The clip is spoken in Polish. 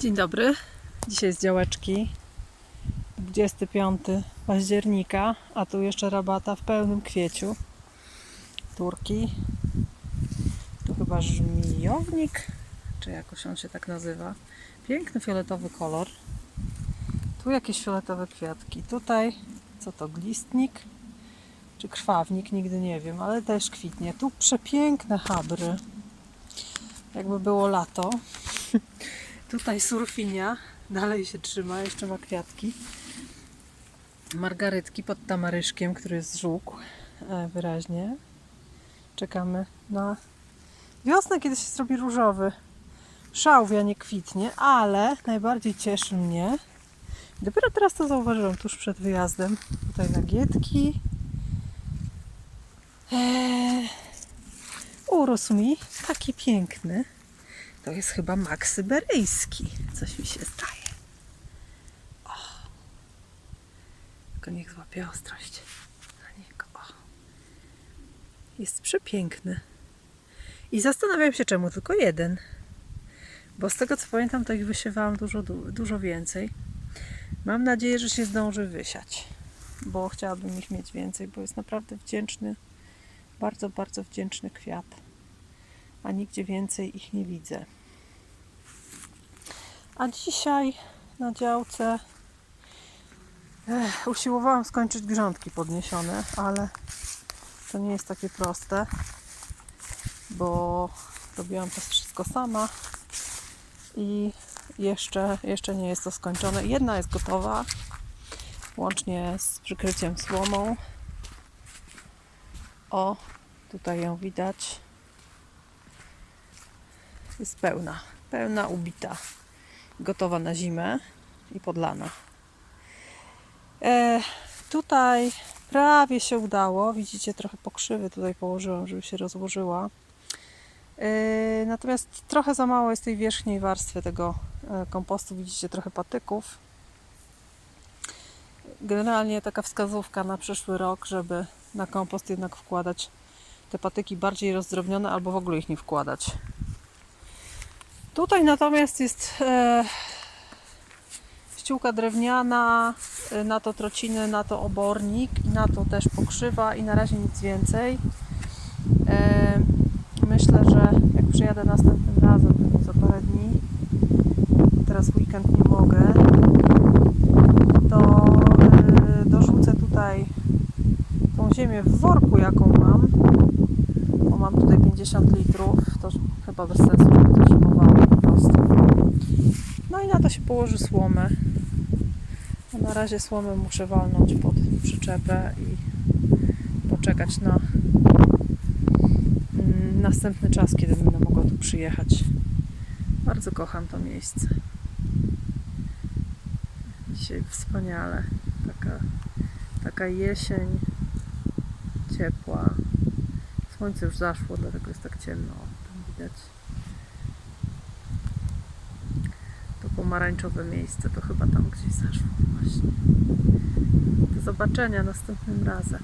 Dzień dobry. Dzisiaj z działeczki 25 października, a tu jeszcze rabata w pełnym kwieciu. Turki. Tu chyba żmijownik, czy jakoś on się tak nazywa. Piękny fioletowy kolor. Tu jakieś fioletowe kwiatki. Tutaj co to glistnik czy krwawnik, nigdy nie wiem, ale też kwitnie. Tu przepiękne habry. Jakby było lato. Tutaj surfinia dalej się trzyma, jeszcze ma kwiatki. Margarytki pod tamaryszkiem, który zżółkł e, wyraźnie. Czekamy na wiosnę, kiedy się zrobi różowy. Szałwia nie kwitnie, ale najbardziej cieszy mnie. Dopiero teraz to zauważyłam tuż przed wyjazdem. Tutaj nagietki. Eee, urósł mi taki piękny. To jest chyba mak syberyjski. Coś mi się zdaje. O. Tylko niech złapie ostrość na niego. O. Jest przepiękny. I zastanawiam się, czemu tylko jeden. Bo z tego co pamiętam, to ich wysiewałam dużo, du- dużo więcej. Mam nadzieję, że się zdąży wysiać. Bo chciałabym ich mieć więcej, bo jest naprawdę wdzięczny. Bardzo, bardzo wdzięczny kwiat a nigdzie więcej ich nie widzę. A dzisiaj na działce ech, usiłowałam skończyć grządki podniesione, ale to nie jest takie proste, bo robiłam to wszystko sama i jeszcze, jeszcze nie jest to skończone. Jedna jest gotowa, łącznie z przykryciem słomą. O, tutaj ją widać jest pełna, pełna, ubita, gotowa na zimę i podlana. E, tutaj prawie się udało. Widzicie, trochę pokrzywy tutaj położyłam, żeby się rozłożyła. E, natomiast trochę za mało jest tej wierzchniej warstwy tego e, kompostu. Widzicie trochę patyków. Generalnie taka wskazówka na przyszły rok, żeby na kompost jednak wkładać te patyki bardziej rozdrobnione albo w ogóle ich nie wkładać. Tutaj natomiast jest e, ściółka drewniana, e, na to trociny, na to obornik i na to też pokrzywa i na razie nic więcej. E, myślę, że jak przyjadę następnym razem, za parę dni, teraz w weekend nie mogę, to e, dorzucę tutaj tą ziemię w worku, jaką mam, bo mam tutaj 50 litrów, to chyba bez sensu, żeby to zimowało po prostu. No i na to się położy słomę. A na razie słomę muszę walnąć pod przyczepę i poczekać na mm, następny czas, kiedy będę mogła tu przyjechać. Bardzo kocham to miejsce. Dzisiaj wspaniale. Taka, taka jesień ciepła. Słońce już zaszło, dlatego jest tak ciemno. Tam widać to pomarańczowe miejsce. To chyba tam gdzieś zaszło właśnie. Do zobaczenia następnym razem.